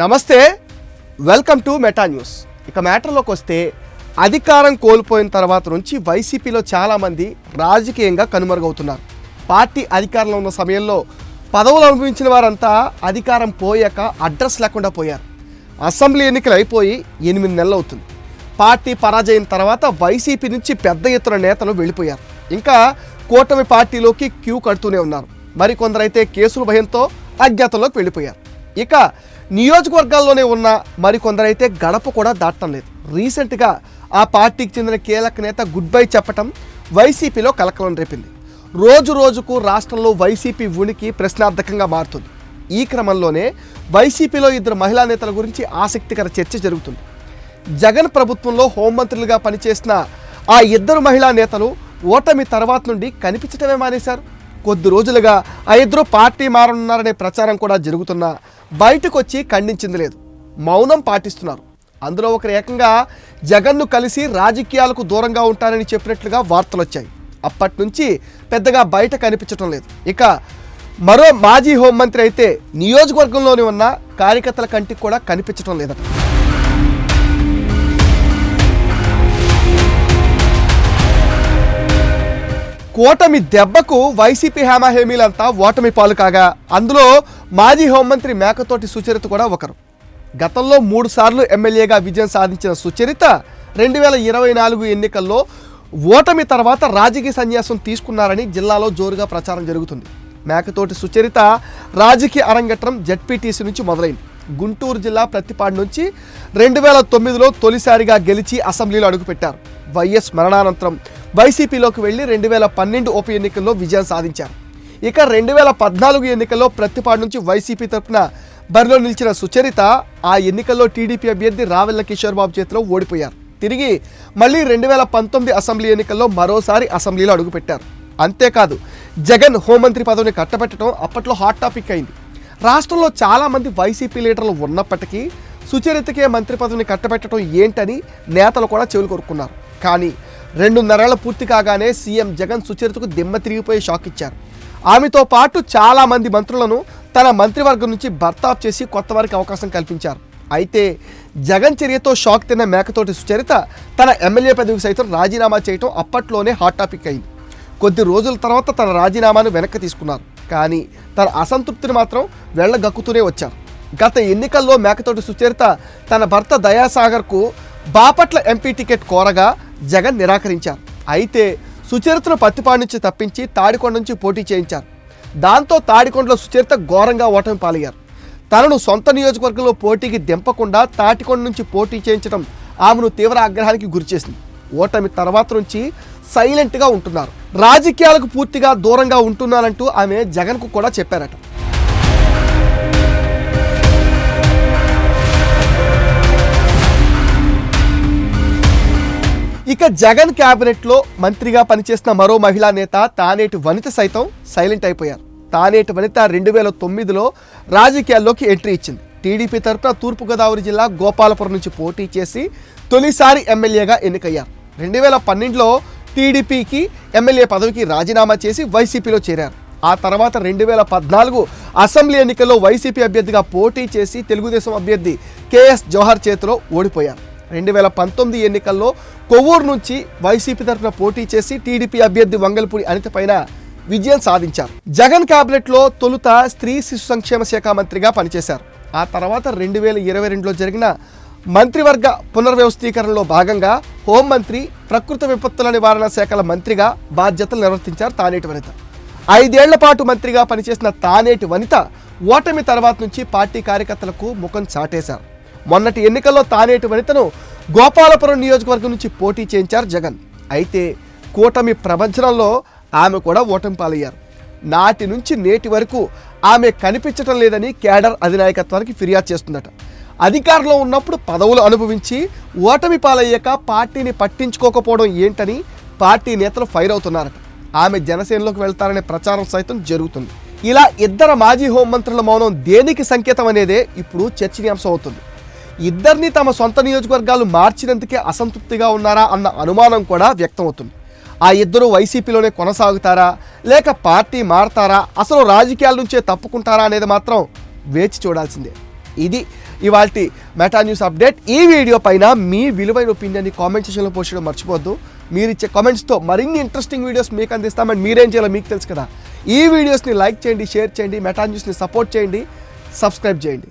నమస్తే welcome to meta news. ఇక మ్యాటర్లోకి వస్తే అధికారం కోల్పోయిన తర్వాత నుంచి వైసీపీలో చాలామంది రాజకీయంగా కనుమరుగవుతున్నారు. పార్టీ అధికారంలో ఉన్న సమయంలో పదవులు అనుభవించిన వారంతా అధికారం పోయాక అడ్రస్ లేకుండా పోయారు. అసెంబ్లీ ఎన్నికలు అయిపోయి ఎనిమిది నెలలు అవుతుంది. పార్టీ పరాజయం తర్వాత వైసీపీ నుంచి పెద్ద ఎత్తున నేతలు వెళ్ళిపోయారు. ఇంకా కూటమి పార్టీలోకి క్యూ కడుతూనే ఉన్నారు. మరికొందరైతే కేసుల భయంతో అజ్ఞాతంలోకి వెళ్ళిపోయారు. ఇక నియోజకవర్గాల్లోనే ఉన్న మరికొందరైతే గడప కూడా దాటం లేదు. రీసెంట్గా ఆ పార్టీకి చెందిన కీలక నేత గుడ్ బై చెప్పటం వైసీపీలో కలకలం రేపింది. రోజు రోజుకు రాష్ట్రంలో వైసీపీ ఉనికి ప్రశ్నార్థకంగా మారుతుంది. ఈ క్రమంలోనే వైసీపీలో ఇద్దరు మహిళా నేతల గురించి ఆసక్తికర చర్చ జరుగుతుంది. జగన్ ప్రభుత్వంలో హోంమంత్రులుగా పనిచేసిన ఆ ఇద్దరు మహిళా నేతలు ఓటమి తర్వాత నుండి కనిపించటమే మానేశారు. కొద్ది రోజులుగా ఆ ఇద్దరు పార్టీ మారనున్నారనే ప్రచారం కూడా జరుగుతున్నా బయటకు వచ్చి ఖండించింది లేదు. మౌనం పాటిస్తున్నారు. అందులో ఒకరు ఏకంగా జగన్ను కలిసి రాజకీయాలకు దూరంగా ఉంటారని చెప్పినట్లుగా వార్తలు వచ్చాయి అప్పటి నుంచి పెద్దగా బయట కనిపించటం లేదు. ఇక మరో మాజీ హోంమంత్రి అయితే నియోజకవర్గంలోని ఉన్న కార్యకర్తల కంటికి కూడా కనిపించటం లేదట. కూటమి దెబ్బకు వైసీపీ హేమహేమీలంతా ఓటమి పాలు కాగా అందులో మాజీ హోంమంత్రి మేకతోటి సుచరిత కూడా ఒకరు. గతంలో మూడుసార్లు ఎమ్మెల్యేగా విజయం సాధించిన సుచరిత రెండు వేల ఇరవై నాలుగు ఎన్నికల్లో ఓటమి తర్వాత రాజకీయ సన్యాసం తీసుకున్నారని జిల్లాలో జోరుగా ప్రచారం జరుగుతుంది. మేకతోటి సుచరిత రాజకీయ అరంగట్రం జడ్పీటీసీ నుంచి మొదలైంది. గుంటూరు జిల్లా ప్రతిపాడు నుంచి రెండు వేల తొమ్మిదిలో తొలిసారిగా గెలిచి అసెంబ్లీలో అడుగుపెట్టారు. వైఎస్ మరణానంతరం వైసీపీలోకి వెళ్ళి రెండు వేల పన్నెండు ఉప ఎన్నికల్లో విజయం సాధించారు. ఇక రెండు వేల పద్నాలుగు ఎన్నికల్లో ప్రతిపాడు నుంచి వైసీపీ తరఫున బరిలో నిలిచిన సుచరిత ఆ ఎన్నికల్లో టీడీపీ అభ్యర్థి రావెల్ల కిషోర్ బాబు చేతిలో ఓడిపోయారు. తిరిగి మళ్ళీ రెండు వేల పంతొమ్మిది అసెంబ్లీ ఎన్నికల్లో మరోసారి అసెంబ్లీలో అడుగుపెట్టారు. అంతేకాదు జగన్ హోంమంత్రి పదవిని కట్టబెట్టడం అప్పట్లో హాట్ టాపిక్ అయింది. రాష్ట్రంలో చాలామంది వైసీపీ లీడర్లు ఉన్నప్పటికీ సుచరితకే మంత్రి పదవిని కట్టబెట్టడం ఏంటని నేతలు కూడా చెవులు కొరుక్కున్నారు. కానీ రెండున్నరేళ్ళ పూర్తి కాగానే సీఎం జగన్ సుచరితకు దిమ్మ తిరిగిపోయి షాక్ ఇచ్చారు. ఆమెతో పాటు చాలామంది మంత్రులను తన మంత్రివర్గం నుంచి బర్తాఫ్ చేసి కొత్త వారికి అవకాశం కల్పించారు. అయితే జగన్ చర్యతో షాక్ తిన్న మేకతోటి సుచరిత తన ఎమ్మెల్యే పదవికి సైతం రాజీనామా చేయటం అప్పట్లోనే హాట్ టాపిక్ అయింది. కొద్ది రోజుల తర్వాత తన రాజీనామాను వెనక్కి తీసుకున్నారు. కానీ తన అసంతృప్తిని మాత్రం వెళ్ళగక్కుతూనే వచ్చారు. గత ఎన్నికల్లో మేకతోటి సుచరిత తన భర్త దయాసాగర్కు బాపట్ల ఎంపీ టికెట్ కోరగా జగన్ నిరాకరించారు. అయితే సుచరితను పత్తిపాడు నుంచి తప్పించి తాడికొండ నుంచి పోటీ చేయించారు. దాంతో తాడికొండలో సుచరిత ఘోరంగా ఓటమి పాలయ్యారు. తనను సొంత నియోజకవర్గంలో పోటీకి దింపకుండా తాటికొండ నుంచి పోటీ చేయించడం ఆమెను తీవ్ర ఆగ్రహానికి గురిచేసింది. ఓటమి తర్వాత నుంచి సైలెంట్గా ఉంటున్నారు. రాజకీయాలకు పూర్తిగా దూరంగా ఉంటున్నానంటూ ఆమె జగన్కు కూడా చెప్పారట. ఇక జగన్ క్యాబినెట్లో మంత్రిగా పనిచేసిన మరో మహిళా నేత తానేటి వనిత సైతం సైలెంట్ అయిపోయారు. తానేటి వనిత రెండు వేల తొమ్మిదిలో రాజకీయాల్లోకి ఎంట్రీ ఇచ్చింది. టీడీపీ తరఫున తూర్పుగోదావరి జిల్లా గోపాలపురం నుంచి పోటీ చేసి తొలిసారి ఎమ్మెల్యేగా ఎన్నికయ్యారు. రెండు వేల పన్నెండులో టీడీపీకి ఎమ్మెల్యే పదవికి రాజీనామా చేసి వైసీపీలో చేరారు. ఆ తర్వాత రెండు వేల పద్నాలుగు అసెంబ్లీ ఎన్నికల్లో వైసీపీ అభ్యర్థిగా పోటీ చేసి తెలుగుదేశం అభ్యర్థి కేఎస్ జవహర్ చేతిలో ఓడిపోయారు. రెండు వేల పంతొమ్మిది ఎన్నికల్లో కొవ్వూరు నుంచి వైసీపీ తరఫున పోటీ చేసి టీడీపీ అభ్యర్థి వంగల్పూడి అనిత పైన విజయం సాధించారు. జగన్ క్యాబినెట్లో తొలుత స్త్రీ శిశు సంక్షేమ శాఖ మంత్రిగా పనిచేశారు. ఆ తర్వాత రెండు వేల ఇరవై రెండులో జరిగిన మంత్రివర్గ పునర్వ్యవస్థీకరణలో భాగంగా హోంమంత్రి ప్రకృతి విపత్తుల నివారణ శాఖల మంత్రిగా బాధ్యతలు నిర్వర్తించారు తానేటి వనిత. ఐదేళ్ళ పాటు మంత్రిగా పనిచేసిన తానేటి వనిత ఓటమి తర్వాత నుంచి పార్టీ కార్యకర్తలకు ముఖం చాటేశారు. మొన్నటి ఎన్నికల్లో తానేటి వనితను గోపాలపురం నియోజకవర్గం నుంచి పోటీ చేయించారు జగన్. అయితే కూటమి ప్రపంచంలో ఆమె కూడా ఓటమి పాలయ్యారు. నాటి నుంచి నేటి వరకు ఆమె కనిపించటం లేదని కేడర్ అధినాయకత్వానికి ఫిర్యాదు చేస్తుందట. అధికారంలో ఉన్నప్పుడు పదవులు అనుభవించి ఓటమి పాలయ్యాక పార్టీని పట్టించుకోకపోవడం ఏంటని పార్టీ నేతలు ఫైర్ అవుతున్నారట. ఆమె జనసేనలోకి వెళ్తారనే ప్రచారం సైతం జరుగుతుంది. ఇలా ఇద్దరు మాజీ హోంమంత్రుల మౌనం దేనికి సంకేతం అనేదే ఇప్పుడు చర్చనీయాంశం అవుతుంది. ఇద్దరిని తమ సొంత నియోజకవర్గాలు మార్చినందుకే అసంతృప్తిగా ఉన్నారా అన్న అనుమానం కూడా వ్యక్తమవుతుంది. ఆ ఇద్దరు వైసీపీలోనే కొనసాగుతారా? లేక పార్టీ మారతారా? అసలు రాజకీయాల నుంచే తప్పుకుంటారా అనేది మాత్రం వేచి చూడాల్సిందే. ఇది ఇవాళ మెటా న్యూస్ అప్డేట్. ఈ వీడియో పైన మీ విలువైన ఒపీనియన్ని కామెంట్ సెక్షన్లో పోస్ట్ మర్చిపోద్దు మీరు ఇచ్చే కామెంట్స్తో మరిన్ని ఇంట్రెస్టింగ్ వీడియోస్ మీకు అందిస్తామని మీరేం చేయాలో మీకు తెలుసు కదా. ఈ వీడియోస్ని లైక్ చేయండి షేర్ చేయండి మెటా న్యూస్ని సపోర్ట్ చేయండి సబ్స్క్రైబ్ చేయండి.